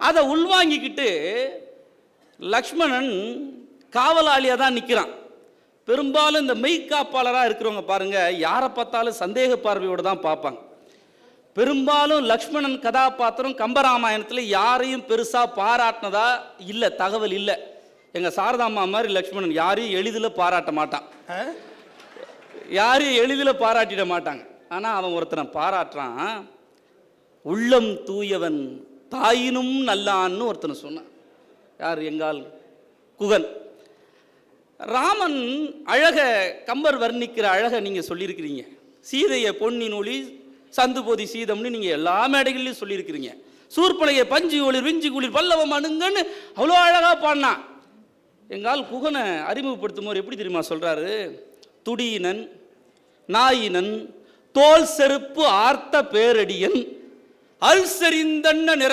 அதை உள்வாங்கிக்கிட்டு லக்ஷ்மணன் காவலாளியாக தான் நிற்கிறான் பெரும்பாலும் இந்த மெய்க்காப்பாளராக இருக்கிறவங்க பாருங்க யாரை பார்த்தாலும் சந்தேக பார்வையோடு தான் பார்ப்பாங்க. பெரும்பாலும் லக்ஷ்மணன் கதாபாத்திரம் கம்பராமாயணத்தில் யாரையும் பெருசாக பாராட்டினதா இல்லை தகவல் இல்லை. எங்கள் சாரதாம்மா மாதிரி லக்ஷ்மணன் யாரையும் எளிதில் பாராட்ட மாட்டான்? யாரையும் எளிதில் பாராட்டிட மாட்டாங்க. ஆனால் அவன் ஒருத்தனை பாராட்டுறான். உள்ளம் தூயவன் தாயினும் நல்லான்னு ஒருத்தனை சொன்னான். யார் எங்கால்? குகன். ராமன் அழக கம்பர் வர்ணிக்கிற அழகை நீங்கள் சொல்லியிருக்கிறீங்க. சீதையை பொன்னின் ஒளி சந்து போதி சீதம்னு நீங்கள் எல்லா மேடைகள்லையும் சொல்லியிருக்கிறீங்க. சூர்பலையை பஞ்சு ஒளிர் விஞ்சி குளிர் பல்லவம் அணுங்கன்னு அவ்வளோ அழகாக பாடினான். எங்கால் குகனை அறிமுகப்படுத்தும் போது எப்படி தெரியுமா சொல்கிறாரு துடியினன் நாயினன் தோல் செருப்பு ஆர்த்த பேரடியன் அல்சரிந்தன்ன நிற